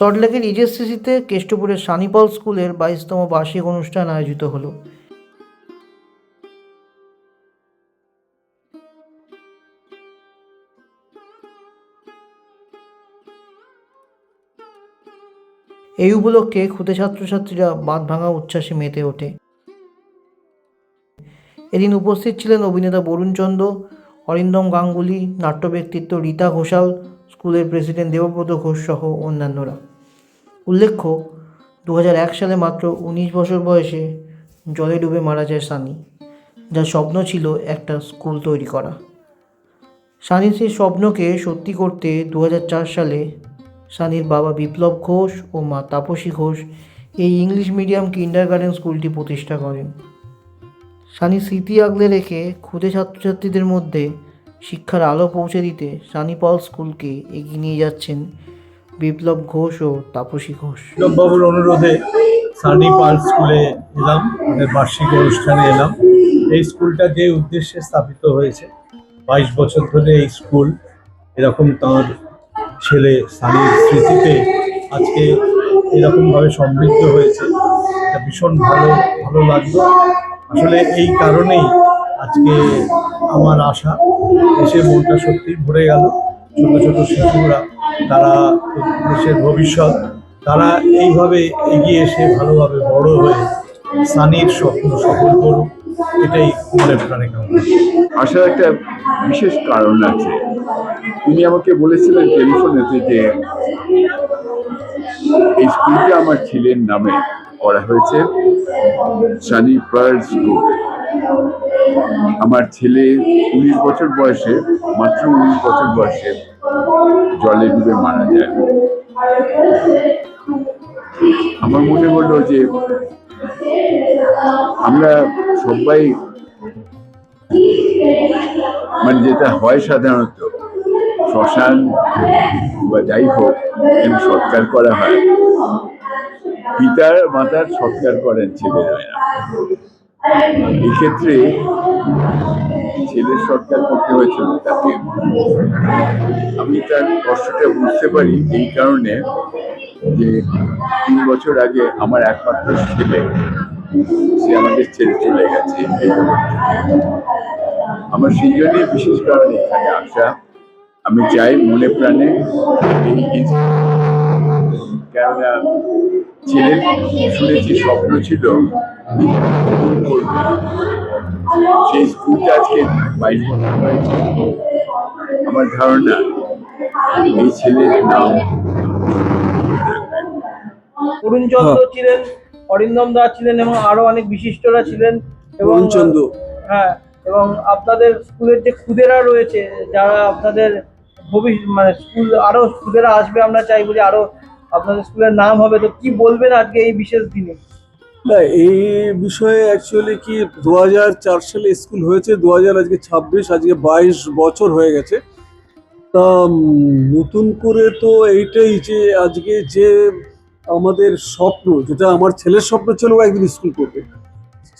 সল্টলেকের ইজেসিসিতে কেষ্টপুরের সানিপাল স্কুলের বাইশতম বার্ষিক অনুষ্ঠান আয়োজিত হলো। এই উপলক্ষে ক্ষুদে ছাত্রছাত্রীরা বাঁধ ভাঙা উচ্ছ্বাসে মেতে ওঠে। এদিন উপস্থিত ছিলেন অভিনেতা বরুণ চন্দ্র অরিন্দম গাঙ্গুলি নাট্য ব্যক্তিত্ব রীতা ঘোষাল, স্কুলের প্রেসিডেন্ট দেবব্রত ঘোষ সহ অন্যান্যরা। উল্লেখ্য দু হাজার এক সালে মাত্র উনিশ বছর বয়সে জলে ডুবে মারা যায় সানি, যার স্বপ্ন ছিল একটা স্কুল তৈরি করা। সানির সেই স্বপ্নকে সত্যি করতে দু হাজার চার সালে সানির বাবা বিপ্লব ঘোষ ও মা তাপসী ঘোষ এই ইংলিশ মিডিয়াম কিন্ডার গার্ডেন স্কুলটি প্রতিষ্ঠা করেন। সানি স্মৃতি আগলে রেখে ক্ষুদে ছাত্রছাত্রীদের মধ্যে শিক্ষার আলো পৌঁছে দিতে সানি পল স্কুলকে এগিয়ে নিয়ে যাচ্ছেন বিপ্লব ঘোষ ও তাপসী ঘোষ। বাবুর অনুরোধে সানি পাল স্কুলে এলাম ওদের বার্ষিক অনুষ্ঠানে এলাম। এই স্কুলটা যে উদ্দেশ্যে স্থাপিত হয়েছে, বাইশ বছর ধরে এই স্কুল এরকম তার ছেলে সানির স্মৃতিতে আজকে এরকমভাবে সমৃদ্ধ হয়েছে। এটা ভীষণ ভালো ভালো লাগল। আসলে এই কারণেই আজকে আমার আশা, এসে মনটা সত্যি ভরে গেল। ছোটো ছোটো শিশুরা তারা দেশের ভবিষ্যৎ, তারা এইভাবে এগিয়ে এসে ভালোভাবে বড় হয়ে সানির স্বপ্ন সফল করুক, এটাই মনে প্রাণে আসার একটা বিশেষ কারণ আছে। তিনি আমাকে বলেছিলেন টেলিফোনেতে যে এই স্কুলটা আমার ছেলের নামে করা হয়েছে, সানি প্রায়ার স্কুল। আমার ছেলে উনিশ বছর বয়সে, মাত্র উনিশ বছর বয়সে জলে ডুবে মারা যায়। আমার মনে হলো যে আমরা সবাই মানে যেটা হয় সাধারণত, শ্মশান বা যাই হোক এখানে সৎকার করা হয়। পিতার মাতার সৎকার করেন ছেলেরা এক্ষেত্রে ছেলের সৎকার করতে হয়েছিল তাকে আমি তার কষ্টটা বুঝতে পারি এই কারণে যে তিন বছর আগে আমার একমাত্র ছেলে, সে আমাদের ছেড়ে চলে গেছে। আমার সেই জন্যই বিশেষ কারণে এখানে আসা, আমি চাই মনে প্রাণে কেননা ছেলের শুনেছি স্বপ্ন ছিল স্কুল সেই স্কুলটা আজকে বাইশ বছর হয়েছে আমার ধারণা এই ছেলের নাম অরুণ চন্দ্র ছিলেন অরিন্দম দাস ছিলেন এবং আরও অনেক বিশিষ্টরা ছিলেন এবং চন্দ্র হ্যাঁ এবং আপনাদের স্কুলের যে খুদেরা রয়েছে যারা আপনাদের ভবিষ্যৎ মানে স্কুল আরও খুদেরা আসবে আমরা চাইব যে আরও আপনাদের স্কুলের নাম হবে তো কি বলবেন আজকে এই বিশেষ দিনে? না, এই বিষয়ে অ্যাকচুয়ালি কি দু সালে স্কুল হয়েছে দু হাজার আজকে ছাব্বিশ, আজকে বাইশ বছর হয়ে গেছে। তা নতুন করে তো এইটাই যে আজকে যে আমাদের স্বপ্ন, যেটা আমার ছেলের স্বপ্ন ছিল একদিন স্কুল করবে।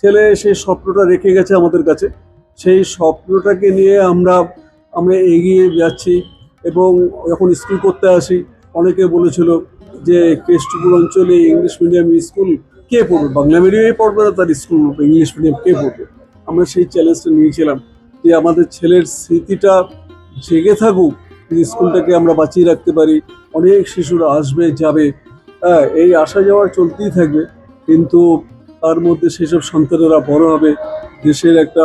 ছেলে সেই স্বপ্নটা রেখে গেছে আমাদের কাছে। সেই স্বপ্নটাকে নিয়ে আমরা আমরা এগিয়ে যাচ্ছি এবং যখন স্কুল করতে আসি, অনেকে বলেছিল যে কেষ্টপুর অঞ্চলে ইংলিশ মিডিয়াম স্কুল কে পড়বে? বাংলা মিডিয়ামে পড়বে না, তার স্কুল ইংলিশ মিডিয়াম কে পড়বে? আমরা সেই চ্যালেঞ্জটা নিয়েছিলাম যে আমাদের ছেলের স্মৃতিটা জেগে থাকুক স্কুলটাকে আমরা বাঁচিয়ে রাখতে পারি। অনেক শিশুরা আসবে, যাবে। হ্যাঁ এই আসা যাওয়া চলতেই থাকবে, কিন্তু তার মধ্যে সেসব সন্তানেরা বড় হবে, দেশের একটা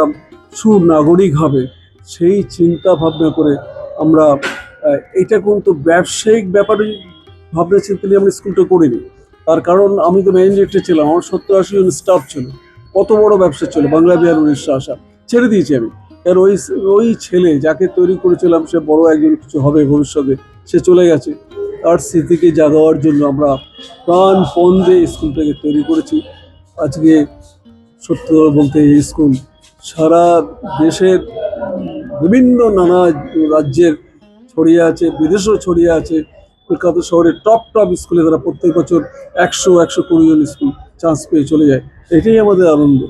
সুনাগরিক হবে। সেই চিন্তা ভাবনা করে আমরা এটা কিন্তু ব্যবসায়িক ব্যাপারে ভাবনা চিন্তা নিয়ে আমরা স্কুলটা করিনি। তার কারণ আমি তো মেইন ডিরেক্টর ছিলাম, আমার সত্তর আশি জন স্টাফ ছিল। কত বড় ব্যবসা ছিল, বাংলা বিহার উড়িষ্যা আসা। ছেড়ে দিয়েছি আমি। আর ওই ওই ছেলে যাকে তৈরি করেছিলাম, সে বড় একজন কিছু হবে ভবিষ্যতে, সে চলে গেছে। তার স্মৃতিকে জাগাবার জন্য আমরা প্রাণ ফোন দিয়ে স্কুলটাকে তৈরি করেছি। আজকে সত্য বলতে এই স্কুল সারা দেশের বিভিন্ন নানা রাজ্যের ছড়িয়ে আছে, বিদেশেও ছড়িয়ে আছে। কলকাতা শহরের টপ টপ স্কুলে তারা প্রত্যেক বছর একশো একশো কুড়ি জন স্কুল চান্স পেয়ে চলে যায়, এটাই আমাদের আনন্দ।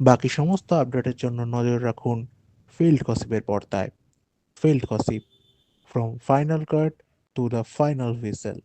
বাকি সমস্ত আপডেটের জন্য নজর রাখুন ফিল্ড কসিপের পর্দায়। Field gossip from final card to the final whistle